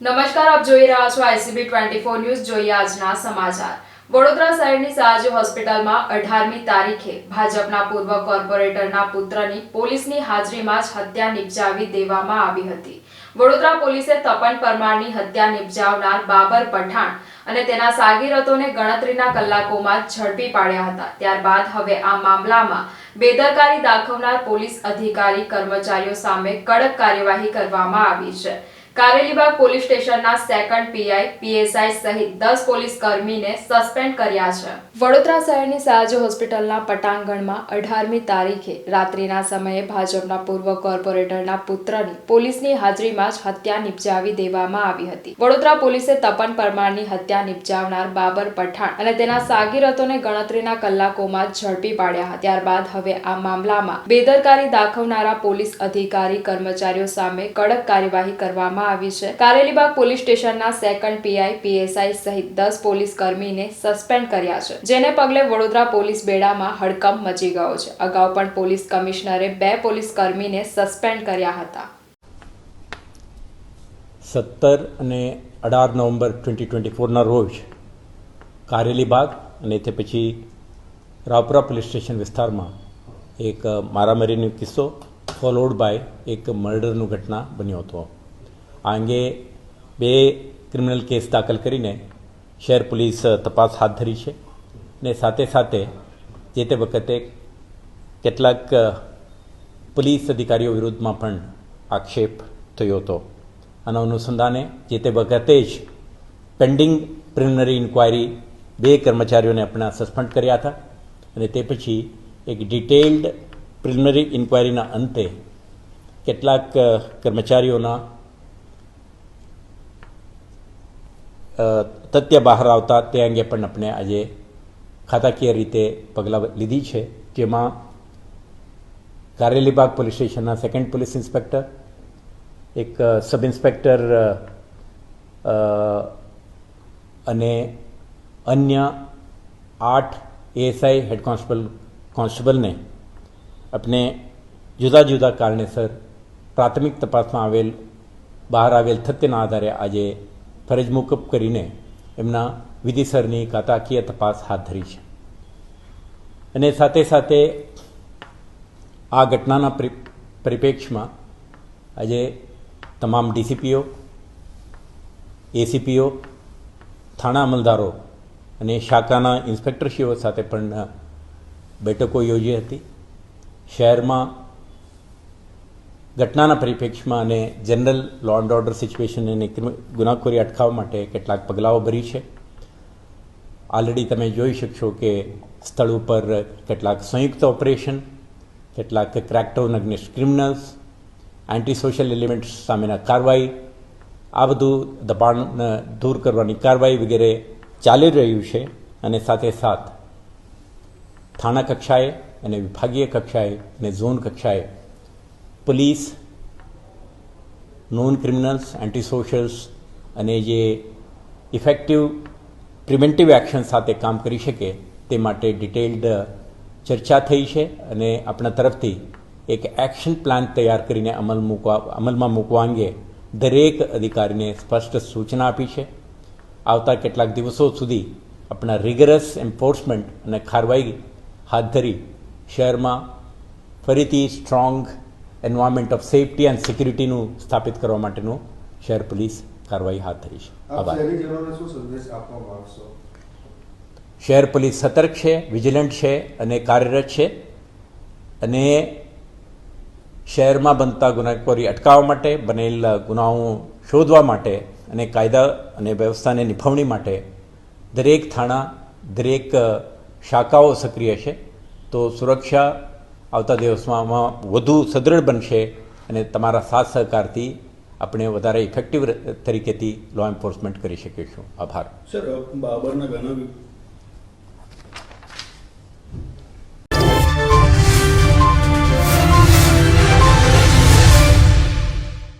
નમસ્કાર, આપ જોઈ રહ્યા છો આઈસીબી ટ્વેન્ટી ફોર ન્યૂઝ. જોઈએ આજના સમાચાર. વડોદરા શહેરની સયાજી હોસ્પિટલમાં અઢારમી તારીખે ભાજપના પૂર્વ કોર્પોરેટરના પુત્રની પોલીસની હાજરીમાં જ હત્યા નિપજાવી દેવામાં આવી હતી. વડોદરા પોલીસે તપન પરમારની હત્યા નિપજાવનાર બાબર પઠાણ અને તેના સાગીરતોને ગણતરીના કલાકોમાં ઝડપી પાડ્યા હતા. ત્યારબાદ હવે આ મામલામાં બેદરકારી દાખવનાર પોલીસ અધિકારી કર્મચારીઓ સામે કડક કાર્યવાહી કરવામાં આવી છે. કારેલીબાગ પોલીસ સ્ટેશનના સેકન્ડ પીઆઈ પીએસઆઈ સહિત દસ પોલીસ કર્મીને સસ્પેન્ડ કર્યા છે. વડોદરા શહેરની સયાજી હોસ્પિટલના પટાંગણમાં અઢારમી તારીખે રાત્રિના સમયે ભાજપના પૂર્વ કોર્પોરેટરના પુત્રની પોલીસની હાજરીમાં જ હત્યા નિપજાવી દેવામાં આવી હતી. વડોદરા પોલીસે તપન પરમારની હત્યા નિપજાવનાર બાબર પઠાણ અને તેના સાગીરતોને ગણતરીના કલાકોમાં જ ઝડપી પાડ્યા હતા. ત્યારબાદ હવે આ મામલામાં બેદરકારી દાખવનારા પોલીસ અધિકારી કર્મચારીઓ સામે કડક કાર્યવાહી કરવામાં આવી છે. કારેલીબાગ પોલીસ સ્ટેશનના સેકન્ડ પીઆઈ પીએસઆઈ સહિત દસ પોલીસ કર્મીને સસ્પેન્ડ કર્યા છે. જેને પગલે વડોદરા પોલીસ બેડામાં હડકંપ મચી ગયો છે. અગાઉ પણ પોલીસ કમિશનરે બે પોલીસ કર્મીને સસ્પેન્ડ કર્યા હતા. સત્તર અને અઢાર નવેમ્બર ટ્વેન્ટી ટ્વેન્ટી ફોરના રોજ કારેલીબાગ અને તે પછી રાવપુરા પોલીસ સ્ટેશન વિસ્તારમાં એક મારામારીનો કિસ્સો ફોલોડ બાય એક મર્ડરનું ઘટના બન્યો હતો. આ અંગે બે ક્રિમિનલ કેસ દાખલ કરીને શહેર પોલીસ તપાસ હાથ ધરી છે ને સાથે સાથે જે તે વખતે કેટલાક પોલીસ અધિકારીઓ વિરુદ્ધમાં પણ આક્ષેપ થયો હતો. આના અનુસંધાને જે તે વખતે જ પેન્ડિંગ પ્રિલિમિનરી ઇન્ક્વાયરી બે કર્મચારીઓને આપણા સસ્પેન્ડ કર્યા હતા અને તે પછી એક ડિટેલ્ડ પ્રિલિમિનરી ઇન્ક્વાયરીના અંતે કેટલાક કર્મચારીઓના તથ્ય બહાર આવતા તે અંગે પણ આપણે આજે ખાતાકીય રીતે પગલાં લીધી છે, જેમાં કારેલીબાગ પોલીસ સ્ટેશનના સેકન્ડ પોલીસ ઇન્સ્પેક્ટર એક સબ ઇન્સ્પેક્ટર અને અન્ય આઠ એએસઆઈ હેડ કોન્સ્ટેબલ કોન્સ્ટેબલને આપણે જુદા જુદા કારણેસર પ્રાથમિક તપાસમાં આવેલ, બહાર આવેલ તથ્યના આધારે આજે ફરજ મુકબ કરીને એમના વિધિસરની કાતાકીય તપાસ હાથ ધરી છે. અને સાથે સાથે આ ઘટનાના પરિ- પરિપ્રેક્ષમાં આજે તમામ ડીસીપીઓ, એસીપીઓ, થાણા અમલદારો અને શાખાના ઇન્સ્પેક્ટરશ્રીઓ સાથે પણ બેઠકો યોજી હતી. શહેરમાં ઘટનાના પરિપ્રેક્ષમાં અને general law and order situation અને ગુનાખોરી અટકાવવા માટે કેટલાક પગલાઓ ભરી છે. ઓલરેડી તમે જોઈ શકશો કે સ્થળ ઉપર કેટલાક સંયુક્ત ઓપરેશન કેટલાક crackdown against criminals anti social elements સામેના કાર્યવાહી, આ બધું દબાણ દૂર કરવાની કાર્યવાહી વગેરે ચાલી રહ્યું છે અને સાથે સાથ થાણા કક્ષાએ અને વિભાગીય કક્ષાએ અને ઝોન કક્ષાએ પોલીસ નોન ક્રિમિનલ્સ એન્ટી અને જે ઇફેક્ટિવ પ્રિવેન્ટિવ એક્શન સાથે કામ કરી શકે તે માટે ડિટેલ્ડ ચર્ચા થઈ છે અને આપણા તરફથી એક એક્શન પ્લાન તૈયાર કરીને અમલ મૂકવા, અમલમાં મૂકવા અંગે દરેક અધિકારીને સ્પષ્ટ સૂચના આપી છે. આવતા કેટલાક દિવસો સુધી આપણા રિગરસ એન્ફોર્સમેન્ટ અને કાર્યવાહી હાથ ધરી શહેરમાં ફરીથી strong environment of safety and સિક્યુરિટીનું સ્થાપિત કરવા માટેનું શહેર પોલીસ કાર્યવાહી હાથ ધરી છે. આભાર. શહેર પોલીસ સતર્ક છે વિજિલન્ટ છે અને કાર્યરત છે અને શહેરમાં બનતા ગુનાખોરી અટકાવવા માટે બનેલ ગુનાઓ શોધવા માટે અને કાયદા અને વ્યવસ્થાને નિભાવણી માટે દરેક થાણા દરેક શાખાઓ સક્રિય છે. તો સુરક્ષા આવતા દિવસમાં વધુ સદૃઢ બનશે અને તમારા સાથ સહકારથી આપણે વધારે ઇફેક્ટિવ તરીકેથી લો એન્ફોર્સમેન્ટ કરી શકીશું. આભાર. સર બાબરના ઘણા